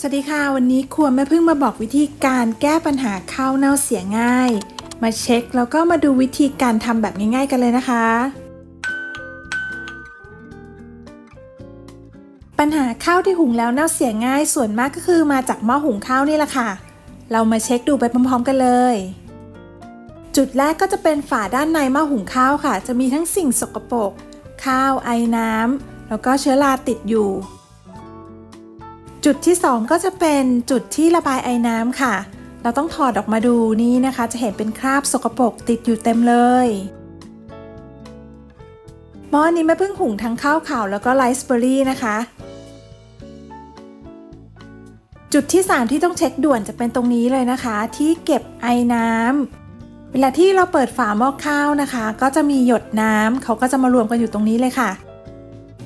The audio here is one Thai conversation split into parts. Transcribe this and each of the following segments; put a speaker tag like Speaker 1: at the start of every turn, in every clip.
Speaker 1: สวัสดีค่ะ วันนี้ครัวแม่พึ่งมาบอกวิธีการแก้ปัญหาข้าวเน่าเสียง่าย มาเช็คแล้วก็มาดูวิธีการทำแบบง่ายๆกันเลยนะคะ ปัญหาข้าวที่หุงแล้วเน่าเสียง่าย ส่วนมากก็คือมาจากหม้อหุงข้าวนี่แหละค่ะ เรามาเช็คดูไปพร้อมๆกันเลย จุดแรกก็จะเป็นฝาด้านในหม้อหุงข้าวค่ะ จะมีทั้งสิ่งสกปรกข้าวไอน้ำแล้วก็เชื้อราติดอยู่ จุดที่ 2 ก็จะเป็นจุดที่ระบายไอ้น้ำค่ะ เราต้องถอดออกมาดูนี่นะคะ จะเห็นเป็นคราบสกปรกติดอยู่เต็มเลยหม้อนี้แม่เพิ่งหุงทั้งข้าวขาวแล้วก็ไรซ์เบอร์รี่นะคะ จุดที่ 3 ที่ต้องเช็คด่วนจะเป็นตรงนี้เลยนะคะ ที่เก็บไอน้ำเวลาที่เราเปิดฝาหม้อข้าวนะคะ ก็จะมีหยดน้ำเขาก็จะมารวมกันอยู่ตรงนี้เลยค่ะ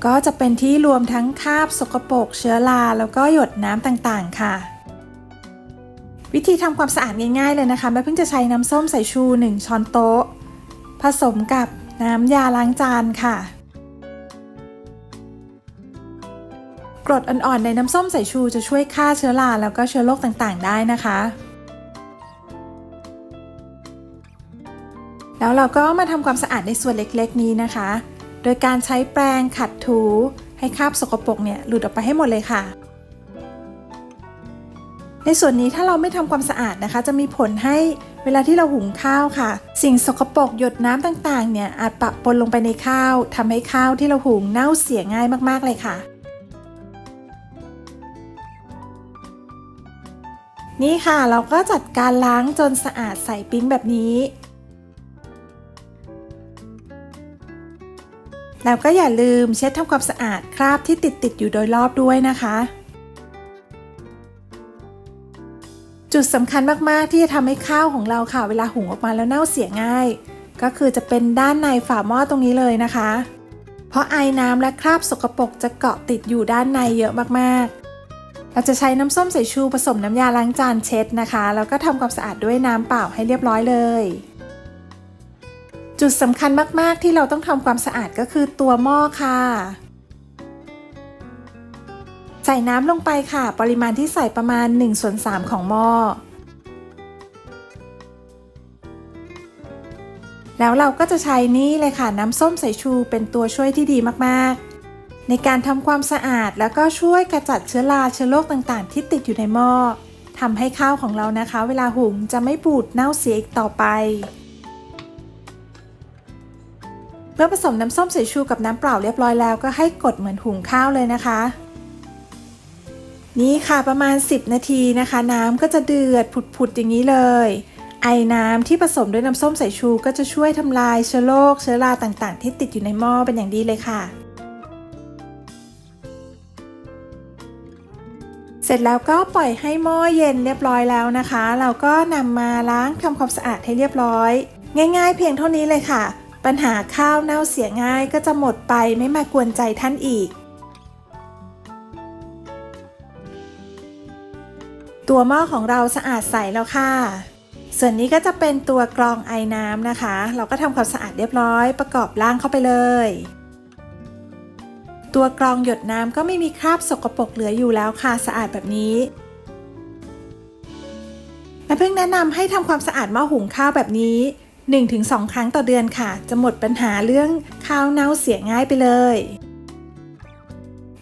Speaker 1: ก็จะเป็นที่รวมทั้งคราบสกปรกเชื้อราแล้วก็หยดน้ำต่างๆ ค่ะ วิธีทำความสะอาดง่ายๆเลยนะคะแม่เพิ่งจะใช้น้ำส้มสายชู 1 ช้อนโต๊ะ ผสมกับน้ำยาล้างจานค่ะ กรดอ่อนๆในน้ำส้มสายชูจะช่วยฆ่าเชื้อราแล้วก็เชื้อโรคต่างๆ ได้นะคะแล้วเราก็มาทำความสะอาดในส่วนเล็กๆนี้นะคะ โดยการใช้แปรงขัดถูให้คราบสกปรกเนี่ยหลุดออกไปให้หมดเลยค่ะ ในส่วนนี้ถ้าเราไม่ทำความสะอาดนะคะ จะมีผลให้เวลาที่เราหุงข้าวค่ะ สิ่งสกปรกหยดน้ำต่างๆ เนี่ยอาจปะปนลงไปในข้าวทำให้ข้าวที่เราหุงเน่าเสียง่ายมากๆเลยค่ะ นี่ค่ะเราก็จัดการล้างจนสะอาดใส่ปิ้งแบบนี้ แล้วก็อย่าลืมเช็ดทำความสะอาดคราบที่ติดติดอยู่โดยรอบด้วยนะคะ จุดสำคัญมากๆที่จะทำให้ข้าวของเราค่ะ เวลาหุงออกมาแล้วเน่าเสียง่าย ก็คือจะเป็นด้านในฝาหม้อตรงนี้เลยนะคะ เพราะไอน้ำและคราบสกปรกจะเกาะติดอยู่ด้านในเยอะมากๆ เราจะใช้น้ำส้มสายชูผสมน้ำยาล้างจานเช็ดนะคะ แล้วก็ทำความสะอาดด้วยน้ำเปล่าให้เรียบร้อยเลย จุดสำคัญมาก ๆ ที่เราต้องทำความสะอาดก็คือตัวหม้อค่ะ ใส่น้ำลงไปค่ะ ปริมาณที่ใส่ประมาณ1ส่วน3ของหม้อ แล้วเราก็จะใช้นี่เลยค่ะ น้ำส้มสายชูเป็นตัวช่วยที่ดีมาก ๆ ในการทำความสะอาดแล้วก็ช่วยกระจัดเชื้อราเชื้อโรคต่าง ๆ ที่ติดอยู่ในหม้อทำให้ข้าวของเรานะคะ เวลาหุงจะไม่บูดเน่าเสียอีกต่อไป มื่อผสมน้ำส้มสายชูกับน้ำเปล่าเรียบร้อยแล้วก็ให้กดเหมือนหุงข้าวเลยนะคะ นี่ค่ะประมาณ 10 นาทีนะคะ น้ำก็จะเดือดผุดๆอย่างนี้เลย ไอ้น้ำที่ผสมด้วยน้ำส้มสายชูก็จะช่วยทำลายเชื้อโรคเชื้อราต่างๆ ที่ติดอยู่ในหม้อเป็นอย่างดีเลยค่ะเสร็จแล้วก็ปล่อยให้หม้อเย็นเรียบร้อยแล้วนะคะ เราก็นำมาล้างทำความสะอาดให้เรียบร้อย ง่าย ๆ เพียงเท่านี้เลยค่ะ ปัญหาข้าวเน่าเสียง่ายก็จะหมดไปไม่มากวนใจท่านอีก ตัวหม้อของเราสะอาดใสแล้วค่ะ ส่วนนี้ก็จะเป็นตัวกรองไอน้ำนะคะ เราก็ทำความสะอาดเรียบร้อยประกอบร่างเข้าไปเลย ตัวกรองหยดน้ำก็ไม่มีคราบสกปรกเหลืออยู่แล้วค่ะสะอาดแบบนี้แม่เพิ่งแนะนำให้ทำความสะอาดหม้อหุงข้าวแบบนี้ 1-2 ครั้งต่อเดือนค่ะ จะหมดปัญหาเรื่องข้าวเน่าเสียง่ายไปเลย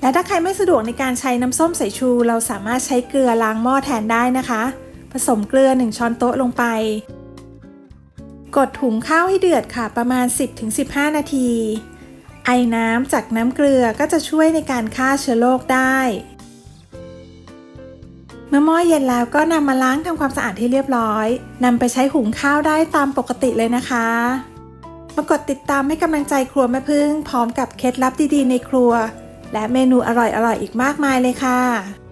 Speaker 1: และถ้าใครไม่สะดวกในการใช้น้ำส้มสายชู เราสามารถใช้เกลือล้างหม้อแทนได้นะคะ ผสมเกลือ 1 ช้อนโต๊ะลงไป กดถุงข้าวให้เดือดค่ะ ประมาณ 10-15 นาที ไอน้ำจากน้ำเกลือก็จะช่วยในการฆ่าเชื้อโรคได้ มื่อหม้อเย็นแล้วก็นำมาล้างทำความสะอาดให้เรียบร้อยนำไปใช้หุงข้าวได้ตามปกติเลยนะคะ มากดติดตามให้กำลังใจครัวแม่พึ่งพร้อมกับเคล็ดลับดีๆในครัว และเมนูอร่อยๆอีกมากมายเลยค่ะ